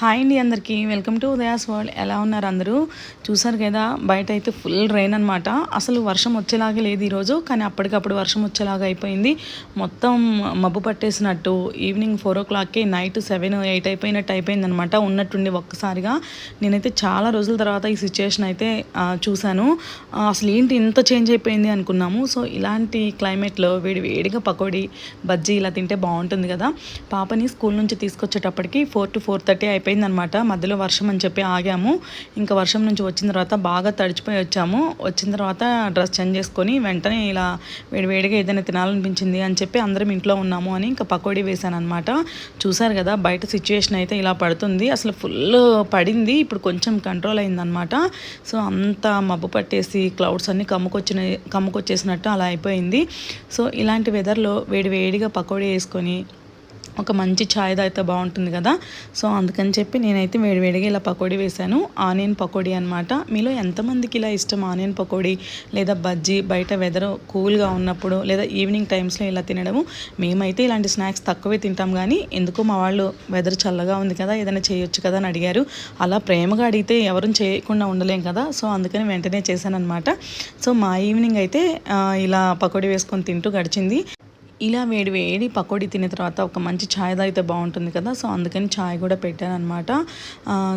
Hi అండి అందరికీ. Welcome to Udaya's world. ఎలా ఉన్నారు అందరూ? చూసారు కదా బయట అయితే ఫుల్ రైన్ అనమాట అసలు వర్షం వచ్చేలాగే లేదు ఈరోజు కానీ అప్పటికప్పుడు వర్షం వచ్చేలాగా అయిపోయింది. మొత్తం మబ్బు పట్టేసినట్టు ఈవినింగ్ ఫోర్ ఓ క్లాక్కి నైట్ సెవెన్ ఎయిట్ అయిపోయినట్టు అయిపోయింది అనమాట ఉన్నట్టుండి ఒక్కసారిగా. నేనైతే చాలా రోజుల తర్వాత ఈ సిచ్యుయేషన్ అయితే చూశాను. అసలు ఏంటి ఇంత చేంజ్ అయిపోయింది అనుకున్నాము. సో ఇలాంటి క్లైమేట్లో వేడి వేడిగా పకోడీ బజ్జీ ఇలా తింటే బాగుంటుంది కదా. పాపని స్కూల్ నుంచి తీసుకొచ్చేటప్పటికి ఫోర్ టు ఫోర్ థర్టీ అయిపోయిందనమాట. మధ్యలో వర్షం అని చెప్పి ఆగాము. ఇంకా వర్షం నుంచి వచ్చిన తర్వాత బాగా తడిచిపోయి వచ్చాము. వచ్చిన తర్వాత డ్రెస్ చేంజ్ చేసుకొని వెంటనే ఇలా వేడివేడిగా ఏదైనా తినాలనిపించింది అని చెప్పి అందరం ఇంట్లో ఉన్నాము అని ఇంకా పకోడీ వేశాను అనమాట చూసారు కదా బయట సిచ్యువేషన్ అయితే ఇలా పడుతుంది. అసలు ఫుల్ పడింది. ఇప్పుడు కొంచెం కంట్రోల్ అయిందనమాట. సో అంత మబ్బు పట్టేసి క్లౌడ్స్ అన్నీ కమ్ముకొచ్చిన కమ్ముకొచ్చేసినట్టు అలా అయిపోయింది. సో ఇలాంటి వెదర్లో వేడి వేడిగా పకోడీ వేసుకొని ఒక మంచి ఛాయ్ అయితే బాగుంటుంది కదా. సో అందుకని చెప్పి నేనైతే వేడివేడిగా ఇలా పకోడీ వేశాను. ఆనియన్ పకోడీ అనమాట మీలో ఎంతమందికి ఇలా ఇష్టం ఆనియన్ పకోడీ? లేదా బజ్జీ బయట వెదర్ కూల్గా ఉన్నప్పుడు లేదా ఈవినింగ్ టైమ్స్లో ఇలా తినడము? మేమైతే ఇలాంటి స్నాక్స్ తక్కువే తింటాం కానీ ఎందుకో మా వాళ్ళు వెదర్ చల్లగా ఉంది కదా ఏదైనా చేయొచ్చు కదా అని అడిగారు. అలా ప్రేమగా అడిగితే ఎవరు చేయకుండా ఉండలేం కదా. సో అందుకని వెంటనే చేశాను అనమాట సో మా ఈవినింగ్ అయితే ఇలా పకోడీ వేసుకొని తింటూ గడిచింది. ఇలా వేడి వేడి పకోడీ తిన్న తర్వాత ఒక మంచి ఛాయ్ తాగితే బాగుంటుంది కదా. సో అందుకని ఛాయ్ కూడా పెట్టాను అనమాట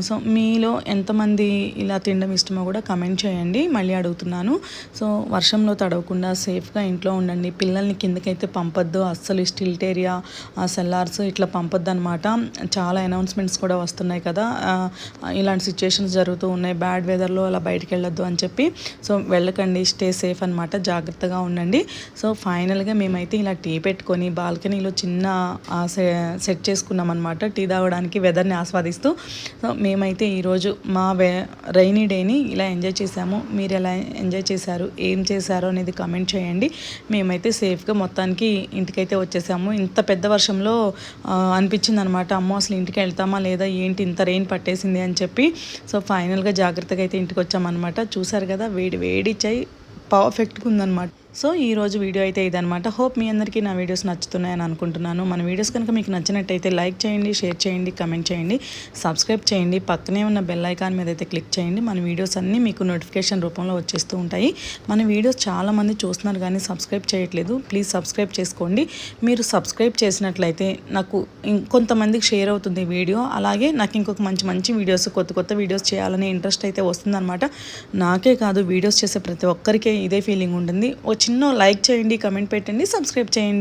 సో మీలో ఎంతమంది ఇలా తినడం ఇష్టమో కూడా కమెంట్ చేయండి. మళ్ళీ అడుగుతున్నాను. సో వర్షంలో తడవకుండా సేఫ్గా ఇంట్లో ఉండండి. పిల్లల్ని కిందకైతే పంపొద్దు. అస్సలు స్టిల్టేరియా సెల్లార్స్ ఇట్లా పంపొద్దు అనమాట చాలా అనౌన్స్మెంట్స్ కూడా వస్తున్నాయి కదా. ఇలాంటి సిచ్యుయేషన్స్ జరుగుతూ ఉన్నాయి. బ్యాడ్ వెదర్లో అలా బయటికి వెళ్ళొద్దు అని చెప్పి. సో వెళ్ళకండి. స్టే సేఫ్ అనమాట జాగ్రత్తగా ఉండండి. సో ఫైనల్గా మేమైతే ఇలా టీ టీ పెట్టుకొని బాల్కనీలో చిన్న ఆ, సె- సెట్ చేసుకున్నాం అనమాట టీ తాగడానికి వెదర్ని ఆస్వాదిస్తూ. సో మేమైతే ఈరోజు మా వే రైనీ డేని ఇలా ఎంజాయ్ చేసాము మీరు ఎలా ఎంజాయ్ చేశారు? ఏం చేశారు అనేది కమెంట్ చేయండి. మేమైతే సేఫ్గా మొత్తానికి ఇంటికైతే వచ్చేసాము. ఇంత పెద్ద వర్షంలో అనిపించింది అనమాట అమ్మో అసలు ఇంటికి వెళ్తామా లేదా? ఏంటి ఇంత రెయిన్ పట్టేసింది అని చెప్పి. సో ఫైనల్గా జాగ్రత్తగా అయితే ఇంటికి వచ్చామన్నమాట. చూసారు కదా వేడి వేడి చాయ్ పర్ఫెక్ట్గా ఉందన్నమాట. సో ఈరోజు వీడియో అయితే ఇదనమాట హోప్ మీ అందరికీ నా వీడియోస్ నచ్చుతున్నాయని అనుకుంటున్నాను. మన వీడియోస్ కనుక మీకు నచ్చినట్టయితే లైక్ చేయండి షేర్ చేయండి కమెంట్ చేయండి సబ్స్క్రైబ్ చేయండి. పక్కనే ఉన్న బెల్ ఐకాన్ మీద అయితే క్లిక్ చేయండి. మన వీడియోస్ అన్నీ మీకు నోటిఫికేషన్ రూపంలో వచ్చేస్తూ ఉంటాయి. మన వీడియోస్ చాలామంది చూస్తున్నారు కానీ సబ్స్క్రైబ్ చేయట్లేదు. ప్లీజ్ సబ్స్క్రైబ్ చేసుకోండి. మీరు సబ్స్క్రైబ్ చేసినట్లయితే నాకు ఇంకొంతమందికి షేర్ అవుతుంది వీడియో. అలాగే నాకు ఇంకొక మంచి మంచి వీడియోస్ కొత్త కొత్త వీడియోస్ చేయాలనే ఇంట్రెస్ట్ అయితే వస్తుందన్నమాట. నాకే కాదు వీడియోస్ చేసే ప్రతి ఒక్కరికి ఇదే ఫీలింగ్ ఉంటుంది. చిన్న లైక్ చేయండి కమెంట్ పెట్టండి సబ్స్క్రైబ్ చేయండి.